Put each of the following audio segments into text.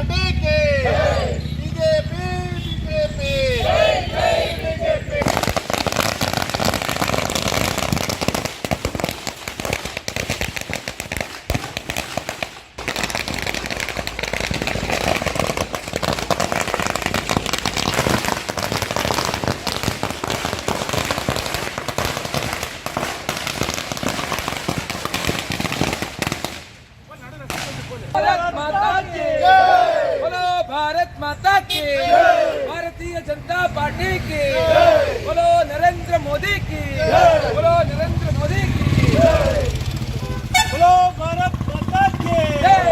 ಬೇಕೇ की भारतीय जनता पार्टी की बोलो नरेंद्र मोदी की बोलो नरेंद्र मोदी की बोलो भारत माता की जय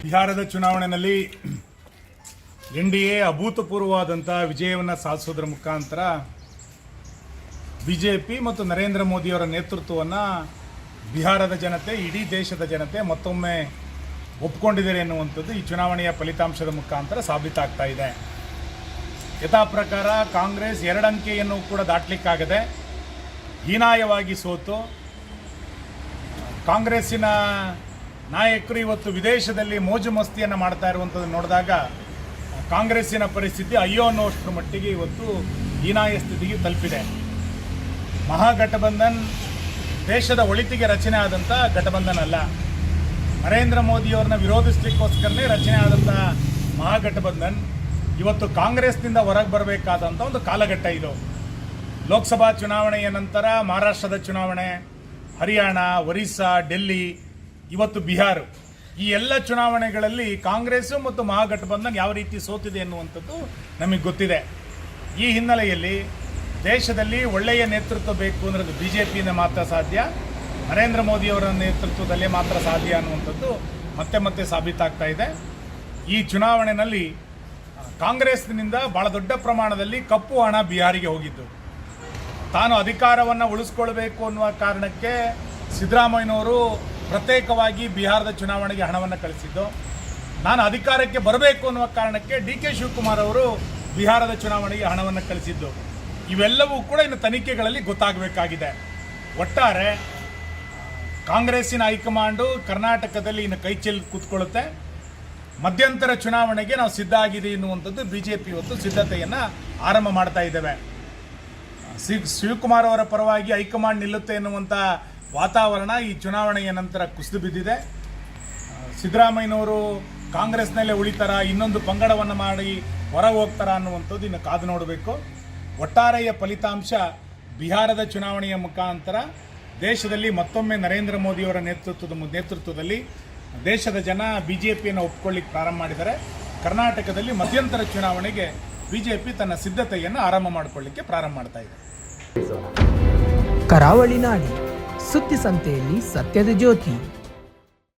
ಬಿಹಾರದ ಚುನಾವಣೆಯಲ್ಲಿ ಎನ್ ಡಿ ಎ ಅಭೂತಪೂರ್ವವಾದಂಥ ವಿಜಯವನ್ನು ಸಾಧಿಸೋದ್ರ ಮುಖಾಂತರ ಬಿ ಜೆ ಪಿ ಮತ್ತು ನರೇಂದ್ರ ಮೋದಿಯವರ ನೇತೃತ್ವವನ್ನು ಬಿಹಾರದ ಜನತೆ, ಇಡೀ ದೇಶದ ಜನತೆ ಮತ್ತೊಮ್ಮೆ ಒಪ್ಕೊಂಡಿದ್ದಾರೆ ಎನ್ನುವಂಥದ್ದು ಈ ಚುನಾವಣೆಯ ಫಲಿತಾಂಶದ ಮುಖಾಂತರ ಸಾಬೀತಾಗ್ತಾ ಇದೆ. ಯಥಾ ಪ್ರಕಾರ ಕಾಂಗ್ರೆಸ್ ಎರಡು ಅಂಕೆಯನ್ನು ಕೂಡ ದಾಟಲಿಕ್ಕಾಗದೆ ಹೀನಾಯವಾಗಿ ಸೋತು. ಕಾಂಗ್ರೆಸ್ಸಿನ ನಾಯಕರು ಇವತ್ತು ವಿದೇಶದಲ್ಲಿ ಮೋಜು ಮಸ್ತಿಯನ್ನು ಮಾಡ್ತಾ ಇರುವಂಥದ್ದು ನೋಡಿದಾಗ ಕಾಂಗ್ರೆಸ್ಸಿನ ಪರಿಸ್ಥಿತಿ ಅಯ್ಯೋ ಅನ್ನೋಷ್ಟರ ಮಟ್ಟಿಗೆ ಇವತ್ತು ಹೀನಾಯ ಸ್ಥಿತಿಗೆ ತಲುಪಿದೆ. ಮಹಾಗಠಬಂಧನ್ ದೇಶದ ಒಳಿತಿಗೆ ರಚನೆ ಆದಂಥ ಘಟಬಂಧನ್ ಅಲ್ಲ. ನರೇಂದ್ರ ಮೋದಿಯವ್ರನ್ನ ವಿರೋಧಿಸ್ಲಿಕ್ಕೋಸ್ಕರನೇ ರಚನೆ ಆದಂಥ ಮಹಾಗಠಬಂಧನ್ ಇವತ್ತು ಕಾಂಗ್ರೆಸ್ನಿಂದ ಹೊರಗೆ ಬರಬೇಕಾದಂಥ ಒಂದು ಕಾಲಘಟ್ಟ ಇದು. ಲೋಕಸಭಾ ಚುನಾವಣೆಯ ನಂತರ ಮಹಾರಾಷ್ಟ್ರದ ಚುನಾವಣೆ, ಹರಿಯಾಣ, ಒರಿಸ್ಸಾ, ಡೆಲ್ಲಿ, ಇವತ್ತು ಬಿಹಾರ. ಈ ಎಲ್ಲ ಚುನಾವಣೆಗಳಲ್ಲಿ ಕಾಂಗ್ರೆಸ್ಸು ಮತ್ತು ಮಹಾಗಠಬಂಧನ್ ಯಾವ ರೀತಿ ಸೋತಿದೆ ಎನ್ನುವಂಥದ್ದು ನಮಗೆ ಗೊತ್ತಿದೆ. ಈ ಹಿನ್ನೆಲೆಯಲ್ಲಿ ದೇಶದಲ್ಲಿ ಒಳ್ಳೆಯ ನೇತೃತ್ವ ಬೇಕು ಅದು ಬಿ ಜೆ ಪಿಯಿಂದ ಮಾತ್ರ ಸಾಧ್ಯ, ನರೇಂದ್ರ ಮೋದಿಯವರ ನೇತೃತ್ವದಲ್ಲೇ ಮಾತ್ರ ಸಾಧ್ಯ ಅನ್ನುವಂಥದ್ದು ಮತ್ತೆ ಮತ್ತೆ ಸಾಬೀತಾಗ್ತಾ ಇದೆ. ಈ ಚುನಾವಣೆಯಲ್ಲಿ ಕಾಂಗ್ರೆಸ್ನಿಂದ ಬಹಳ ದೊಡ್ಡ ಪ್ರಮಾಣದಲ್ಲಿ ಕಪ್ಪು ಹಣ ಬಿಹಾರಿಗೆ ಹೋಗಿದ್ದು. ತಾನು ಅಧಿಕಾರವನ್ನು ಉಳಿಸ್ಕೊಳ್ಬೇಕು ಅನ್ನುವ ಕಾರಣಕ್ಕೆ ಸಿದ್ದರಾಮಯ್ಯನವರು ಪ್ರತ್ಯೇಕವಾಗಿ ಬಿಹಾರದ ಚುನಾವಣೆಗೆ ಹಣವನ್ನು ಕಳಿಸಿದ್ದು. ನಾನು ಅಧಿಕಾರಕ್ಕೆ ಬರಬೇಕು ಅನ್ನುವ ಕಾರಣಕ್ಕೆ ಡಿ ಕೆ ಶಿವಕುಮಾರ್ ಅವರು ಬಿಹಾರದ ಚುನಾವಣೆಗೆ ಹಣವನ್ನು ಕಳಿಸಿದ್ದು. ಇವೆಲ್ಲವೂ ಕೂಡ ಇನ್ನು ತನಿಖೆಗಳಲ್ಲಿ ಗೊತ್ತಾಗಬೇಕಾಗಿದೆ. ಒಟ್ಟಾರೆ, ಕಾಂಗ್ರೆಸ್ಸಿನ ಹೈಕಮಾಂಡು ಕರ್ನಾಟಕದಲ್ಲಿ ಇನ್ನು ಕೈ ಚೆಲ್ಲಿ ಕೂತ್ಕೊಳ್ಳುತ್ತೆ. ಮಧ್ಯಂತರ ಚುನಾವಣೆಗೆ ನಾವು ಸಿದ್ಧ ಆಗಿದೆ ಎನ್ನುವಂಥದ್ದು ಬಿ ಜೆ ಪಿ ಇವತ್ತು ಸಿದ್ಧತೆಯನ್ನು ಆರಂಭ ಮಾಡ್ತಾ ಇದ್ದೇವೆ. ಸಿ, ಶಿವಕುಮಾರ್ ಅವರ ಪರವಾಗಿ ಹೈಕಮಾಂಡ್ ನಿಲ್ಲುತ್ತೆ ಎನ್ನುವಂಥ ವಾತಾವರಣ ಈ ಚುನಾವಣೆಯ ನಂತರ ಕುಸಿದು ಬಿದ್ದಿದೆ. ಸಿದ್ದರಾಮಯ್ಯನವರು ಕಾಂಗ್ರೆಸ್ನಲ್ಲೇ ಉಳಿತಾರ, ಇನ್ನೊಂದು ಪಂಗಡವನ್ನು ಮಾಡಿ ಹೊರ ಹೋಗ್ತಾರ ಅನ್ನುವಂಥದ್ದು ಇನ್ನು ಕಾದು ನೋಡಬೇಕು. ಒಟ್ಟಾರೆಯ ಫಲಿತಾಂಶ ಬಿಹಾರದ ಚುನಾವಣೆಯ ಮುಖಾಂತರ ದೇಶದಲ್ಲಿ ಮತ್ತೊಮ್ಮೆ ನರೇಂದ್ರ ಮೋದಿಯವರ ನೇತೃತ್ವದ ನೇತೃತ್ವದಲ್ಲಿ ದೇಶದ ಜನ ಬಿ ಜೆ ಪಿಯನ್ನು ಒಪ್ಕೊಳ್ಳಿಕ್ಕೆ ಪ್ರಾರಂಭ ಮಾಡಿದರೆ ಕರ್ನಾಟಕದಲ್ಲಿ ಮಧ್ಯಂತರ ಚುನಾವಣೆಗೆ ಬಿ ಜೆ ಪಿ ತನ್ನ ಸಿದ್ಧತೆಯನ್ನು ಆರಂಭ ಮಾಡಿಕೊಳ್ಳಿಕ್ಕೆ ಪ್ರಾರಂಭ ಮಾಡ್ತಾ ಇದೆ. ಕರಾವಳಿ ನಾಡಿ ಸುದ್ದಿ ಸಂತೆಯಲ್ಲಿ ಸತ್ಯದ ಜ್ಯೋತಿ.